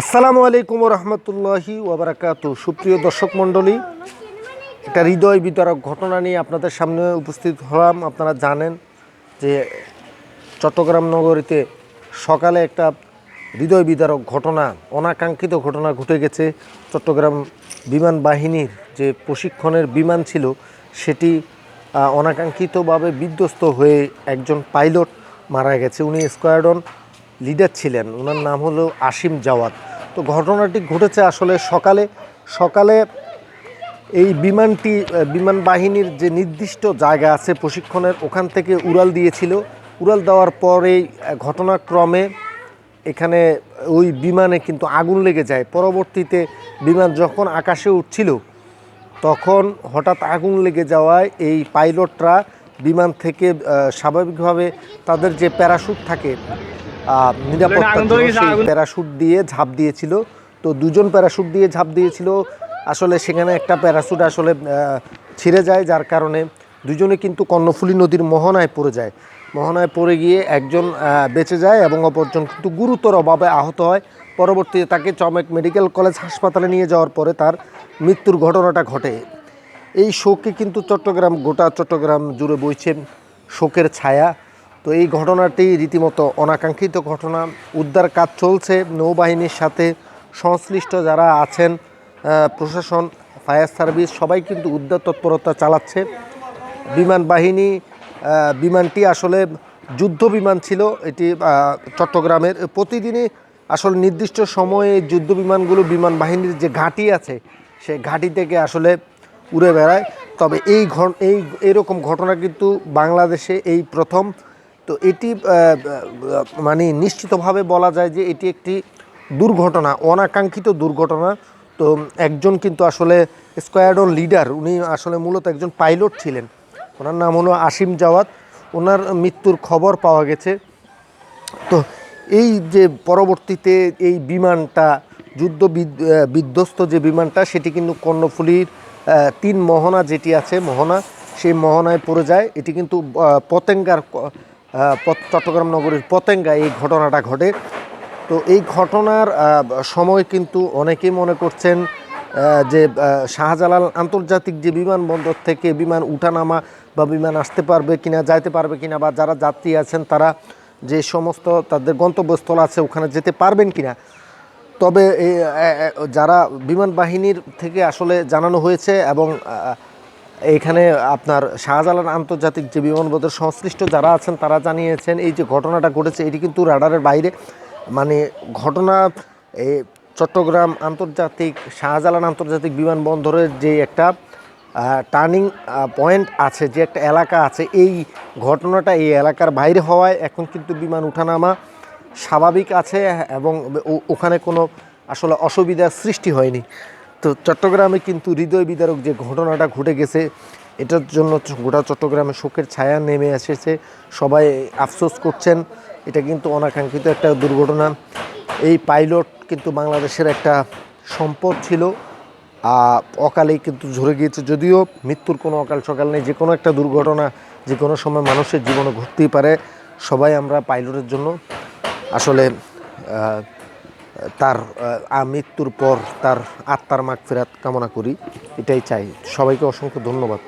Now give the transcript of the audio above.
আসসালামু আলাইকুম রহমতুল্লাহি ওবরাকাতু। সুপ্রিয় দর্শক মণ্ডলী, একটা হৃদয় বিতরক ঘটনা নিয়ে আপনাদের সামনে উপস্থিত হলাম। আপনারা জানেন যে চট্টগ্রাম নগরীতে সকালে একটা হৃদয় বিদারক ঘটনা, অনাকাঙ্ক্ষিত ঘটনা ঘটে গেছে। চট্টগ্রাম বিমান বাহিনীর যে প্রশিক্ষণের বিমান ছিল, সেটি অনাকাঙ্ক্ষিতভাবে বিধ্বস্ত হয়ে একজন পাইলট মারা গেছে। উনি স্কোয়াডন লিডার ছিলেন। ওনার নাম হলো আসিম জাওয়াত। তো ঘটনাটি ঘটেছে আসলে সকালে। সকালে এই বিমানটি, বিমান বাহিনীর যে নির্দিষ্ট জায়গা আছে প্রশিক্ষণের, ওখান থেকে উড়াল দিয়েছিল। উড়াল দেওয়ার পরেই ঘটনাক্রমে এখানে ওই বিমানে কিন্তু আগুন লেগে যায়। পরবর্তীতে বিমান যখন আকাশে উঠছিল, তখন হঠাৎ আগুন লেগে যাওয়ায় এই পাইলটরা বিমান থেকে স্বাভাবিকভাবে তাদের যে প্যারাশুট থাকে সেই প্যারাশুট দিয়ে ঝাঁপ দিয়েছিল। তো দুজন প্যারাশুট দিয়ে ঝাঁপ দিয়েছিল। আসলে সেখানে একটা প্যারাশুট আসলে ছিঁড়ে যায় যার কারণে দুজনে কিন্তু কর্ণফুলী নদীর মোহনায় পড়ে যায়। মোহনায় পড়ে গিয়ে একজন বেঁচে যায় এবং অপরজন কিন্তু গুরুতরভাবে আহত হয়। পরবর্তীতে তাকে চমেক মেডিকেল কলেজ হাসপাতালে নিয়ে যাওয়ার পরে তার মৃত্যুর ঘটনাটা ঘটে। এই শোকে কিন্তু চট্টগ্রাম গোটা চট্টগ্রাম জুড়ে বইছে শোকের ছায়া। তো এই ঘটনাটি রীতিমতো অনাকাঙ্ক্ষিত ঘটনা। উদ্ধার কাজ চলছে। নৌবাহিনীর সাথে সংশ্লিষ্ট যারা আছেন প্রশাসন, ফায়ার সার্ভিস, সবাই কিন্তু উদ্ধার তৎপরতা চালাচ্ছে। বিমান বাহিনী বিমানটি আসলে যুদ্ধ বিমান ছিল। এটি চট্টগ্রামের। প্রতিদিনই আসলে নির্দিষ্ট সময়ে যুদ্ধ বিমানগুলো বিমান বাহিনীর যে ঘাঁটি আছে, সেই ঘাঁটি থেকে আসলে উড়ে বেড়ায়। তবে এই ঘন এই, এরকম ঘটনা কিন্তু বাংলাদেশে এই প্রথম। তো এটি মানে নিশ্চিতভাবে বলা যায় যে এটি একটি দুর্ঘটনা, অনাকাঙ্ক্ষিত দুর্ঘটনা। তো একজন কিন্তু আসলে স্কোয়াডন লিডার, উনি আসলে মূলত একজন পাইলট ছিলেন। ওনার নাম হলো আসিম জাওয়াত। ওনার মৃত্যুর খবর পাওয়া গেছে। তো এই যে পরবর্তীতে এই বিমানটা যুদ্ধ বিধ্বস্ত যে বিমানটা, সেটি কিন্তু কর্ণফুলীর তিন মোহনা যেটি আছে, মোহনা, সেই মোহনায় পড়ে যায়। এটি কিন্তু পতেঙ্গার চট্টগ্রাম নগরীর পতেঙ্গা এই ঘটনাটা ঘটে। তো এই ঘটনার সময় কিন্তু অনেকেই মনে করছেন যে শাহজালাল আন্তর্জাতিক যে বিমানবন্দর থেকে বিমান উঠানামা বা বিমান আসতে পারবে কিনা, যাইতে পারবে কিনা বা যারা যাত্রী আছেন তারা যে সমস্ত তাদের গন্তব্যস্থল আছে ওখানে যেতে পারবেন কিনা। তবে যারা বিমান বাহিনীর থেকে আসলে জানানো হয়েছে এবং এখানে আপনার শাহজালাল আন্তর্জাতিক যে বিমানবন্দর সংশ্লিষ্ট যারা আছেন, তারা জানিয়েছেন, এই যে ঘটনাটা ঘটেছে, এটি কিন্তু রাডারের বাইরে। মানে ঘটনা চট্টগ্রাম আন্তর্জাতিক, শাহজালাল আন্তর্জাতিক বিমানবন্দরের যে একটা টার্নিং পয়েন্ট আছে, যে একটা এলাকা আছে, এই ঘটনাটা এই এলাকার বাইরে হওয়ায় এখন কিন্তু বিমান উঠানামা স্বাভাবিক আছে এবং ওখানে কোনো আসলে অসুবিধার সৃষ্টি হয়নি। তো চট্টগ্রামে কিন্তু হৃদয় বিদারক যে ঘটনাটা ঘটে গেছে, এটার জন্য গোটা চট্টগ্রামে শোকের ছায়া নেমে এসেছে। সবাই আফসোস করছেন, এটা কিন্তু অনাকাঙ্ক্ষিত একটা দুর্ঘটনা। এই পাইলট কিন্তু বাংলাদেশের একটা সম্পদ ছিল অকালেই কিন্তু ঝরে গিয়েছে। যদিও মৃত্যুর কোনো অকাল সকাল নেই, যে কোনো একটা দুর্ঘটনা, যে কোনো সময় মানুষের জীবনে ঘটতেই পারে। সবাই আমরা পাইলটের জন্য আসলে তার মৃত্যুর পর তার আত্মার মাগ ফেরাত কামনা করি এটাই চাই। সবাইকে অসংখ্য ধন্যবাদ।